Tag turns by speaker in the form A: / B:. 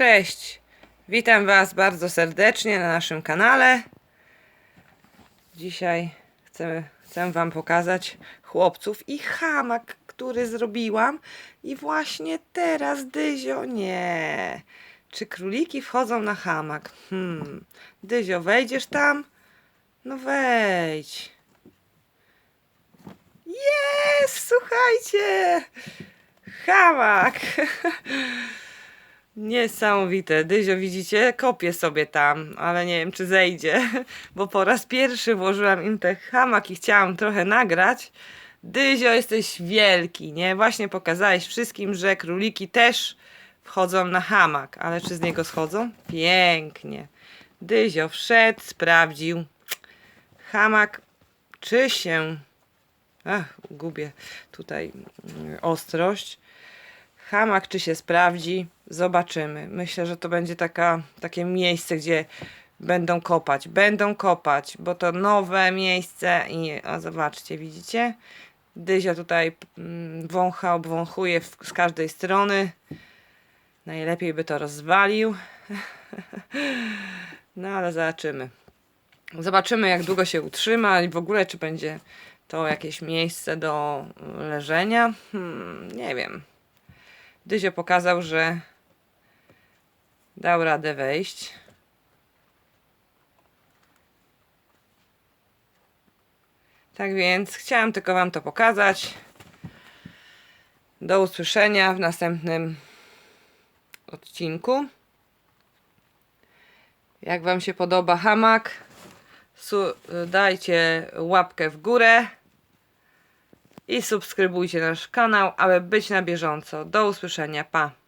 A: Cześć! Witam Was bardzo serdecznie na naszym kanale. Dzisiaj chcę, chcę Wam pokazać chłopców i hamak, który zrobiłam. I właśnie teraz, Dyzio, nie. Czy króliki wchodzą na hamak? Hmm. Dyzio, wejdziesz tam? No wejdź. Jest! Słuchajcie! Hamak! Niesamowite. Dyzio, widzicie? Kopię sobie tam, ale nie wiem, czy zejdzie, bo po raz pierwszy włożyłam im ten hamak i chciałam trochę nagrać. Dyzio, jesteś wielki, nie? Właśnie pokazałeś wszystkim, że króliki też wchodzą na hamak, ale czy z niego schodzą? Pięknie. Dyzio wszedł, sprawdził. Hamak, czy się... Ach, gubię tutaj mm, ostrość. Hamak czy się sprawdzi, zobaczymy. Myślę, że to będzie taka, takie miejsce, gdzie będą kopać. Będą kopać, bo to nowe miejsce i o, zobaczcie, widzicie? Dyzio tutaj mm, wącha, obwąchuje z każdej strony. Najlepiej by to rozwalił. No ale zobaczymy. Zobaczymy, jak długo się utrzyma i w ogóle, czy będzie to jakieś miejsce do leżenia. Hmm, nie wiem. Dyzio pokazał, że dał radę wejść. Tak więc chciałam tylko Wam to pokazać. Do usłyszenia w następnym odcinku. Jak Wam się podoba hamak, dajcie łapkę w górę i subskrybujcie nasz kanał, aby być na bieżąco. Do usłyszenia. Pa!